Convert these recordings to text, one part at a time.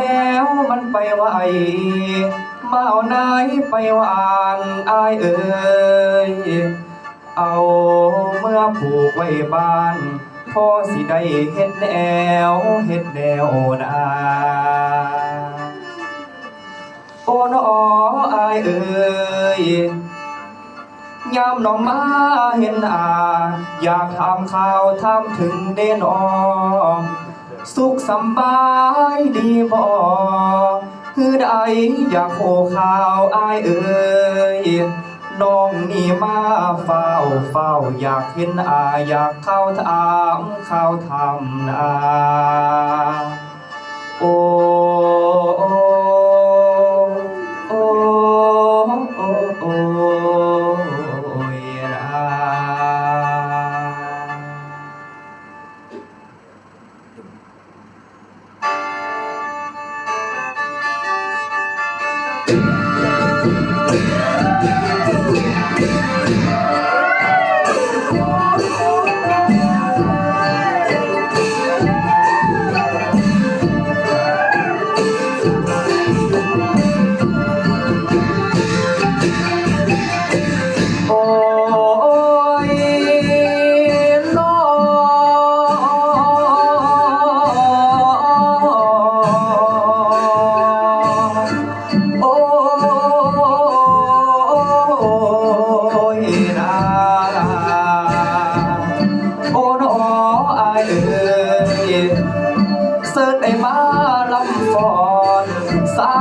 แล้วมาเอาแนวมันไปไหวมาเอานายไปหวานอายเอ่ยเอาเมื่อผูกไว้บ้านพอสิได้เฮ็ดแนวเฮ็ดแนวนาโอ้นออายเอ่ยยามน้องมาเห็นอา อยากถามข่าวถามถึงเด่นอ สุขสำบายดีบ่คือใดอยากโหข่าวอายเอ่ยน้องนี่มาเฝ้าเฝ้าอยากเห็นอาอยากเข้าถามข่าทำอา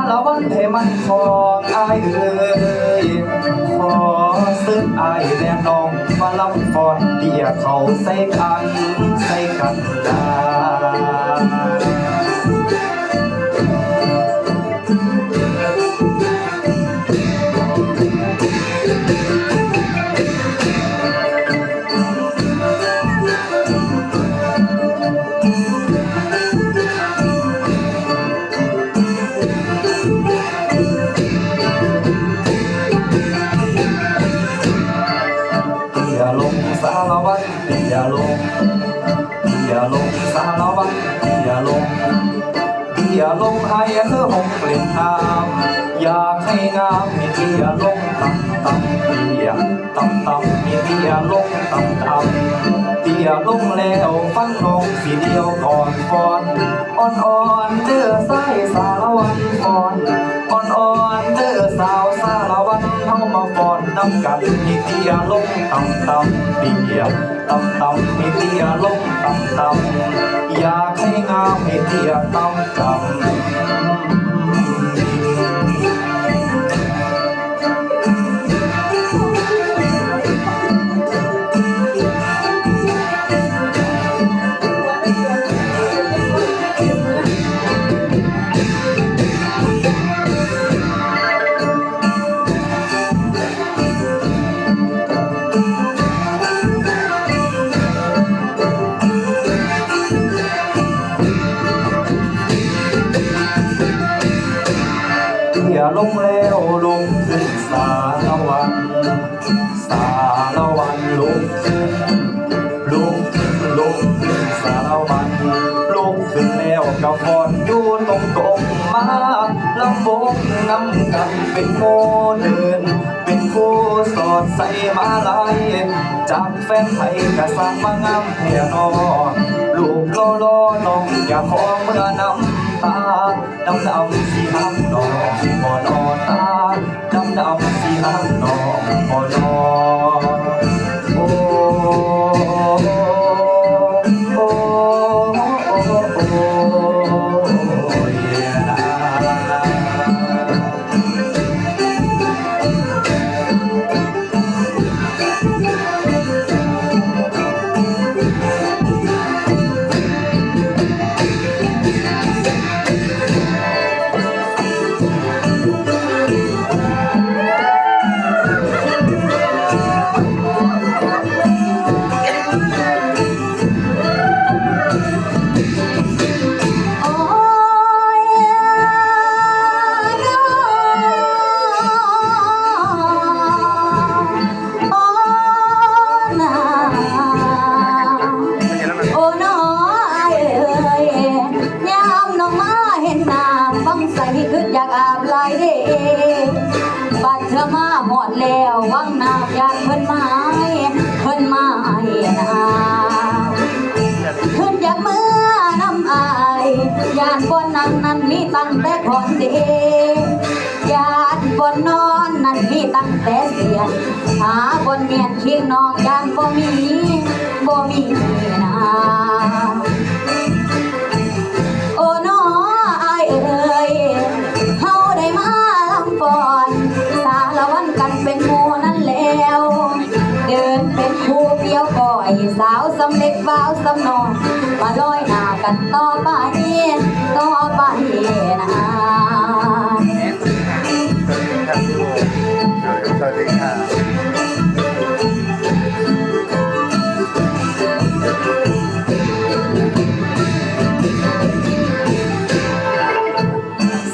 ลาวันให้มันของอายเอ่ยขอซึ้งอายและน้องมาลำฟอนเดียเขาใส่กันใส่กันได้ อย่าลงให้เธอหงเปลี่ยนน้ำอยากให้งามให้เตียลงต่ำต่ำเตียต่ำต่ำให้เตียลงต่ำต่ำเตียลงแล้วฟังน้องสีเดียวก่อนก่อนอ่อนอ่อนเด้อสายสารวัตรก่อนอ่อนอ่อนเด้อสาวสารวัตรเฮามาฟอนน้ำกันให้เตียลงต่ำต่ำเตีย ต่ำต่ำให้เตี้ยลงต่ำต่ำอยากให้งามให้เตี้ยต่ำต่ำ ลงแล้วลงขึ้นสารวัน สารวันลงขึ้นลงขึ้นลงขึ้นสารวันลงขึ้นแล้วกับฟอนอยู่ตรงตรงมาลำบกนำกันเป็นโมเดิน เป็นผู้สอดใส่มาลายจากแฟนไทยกะสร้างมางามเพียนอลูกโลโลน้องอย่าขอเมื่อนำ ตาดำดำสีน้ำนองบ่นอตาดำดำสีน้ำนองบ่นอากอาบัดเธอมาหอดแล้ววังน้ำยานเพิ่นไม้เพิ่นไม้นาขึ้นจากเมื่อนำอายยานบนนั้นนั้นมีตั้งแต่ก่อนเดยานบนนอนนั้นมีตั้งแต่เสียนหาบนเมียนเคียงน้องยานบ่มีบ่มีนะ กบ่าวสำนอนมาลอยหน้ากันต่อไปต่อไปนะสวัสดีค่ะ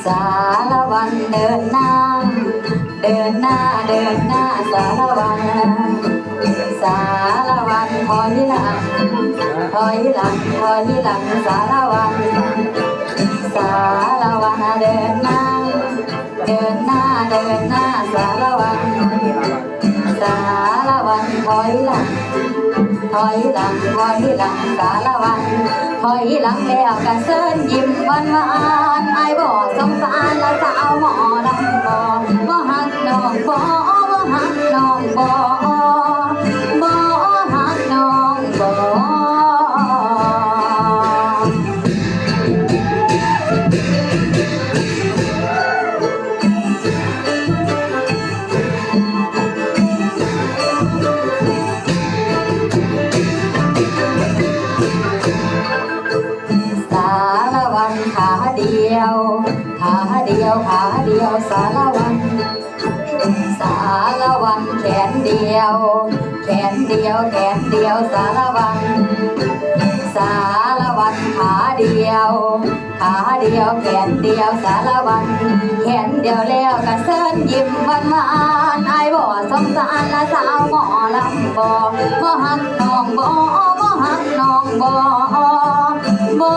สารวันเดินหน้า เดินหน้าเดินหน้าสารวันสารวันถอยหลังถอยหลังถอยหลังสารวันสารวันเดินหน้า เดินหน้าเดินหน้าสารวัน สารวันถอยหลังถอยหลังถอยหลังสารวันถอยหลังแล้วกะเซินยิ้มหวานหวานไอ้บ่สงสารละสาวหมอลำบ่บ่หักน้องบ่บ่หักน้องบ่บ่ารวันแขนเดียว แขนเดียวแขนเดียวสารวันสารวันขาเดียว ขาเดียวแขนเดียวสารวันแขนเดียวแล้วก็เซินยิ้มหวานหวานไอ้บ่สงสารละสาวหมอลำบ่บ่หักน้องบ่บ่หักน้องบ่บ่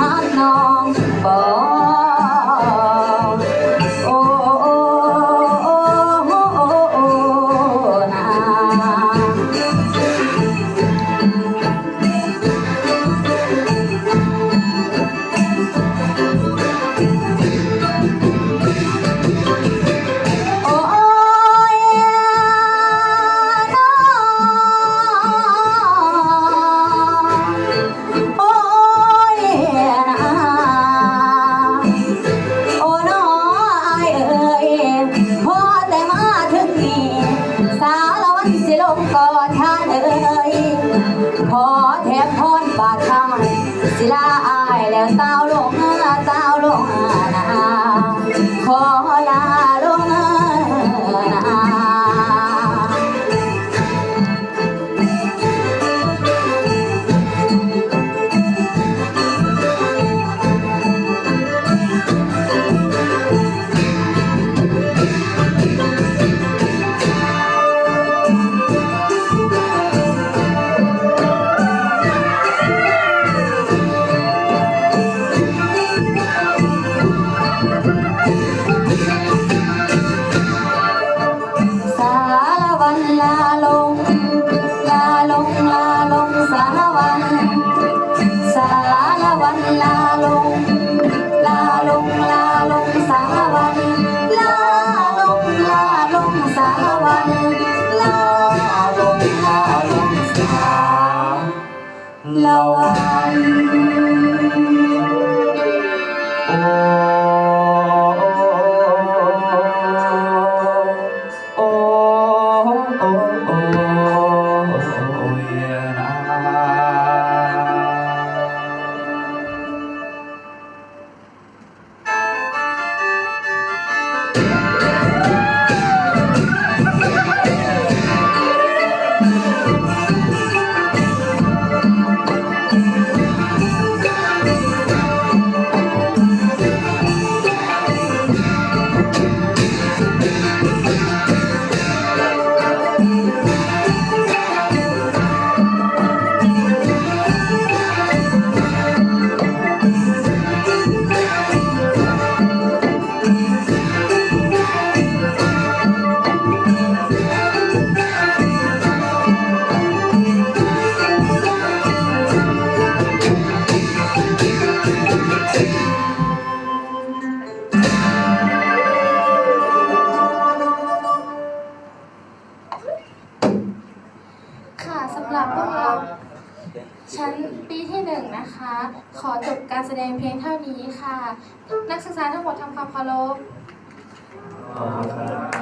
หักน้องบ่ ขอแทบพรบาดข้างศิลาอายแล้วเต้าลงเต้าลงนาขอลาลงนา วันลาลง ดงเพียงเท่านี้ค่ะ นักศึกษาทั้งหมดทำความเคารพ ขอบคุณครับ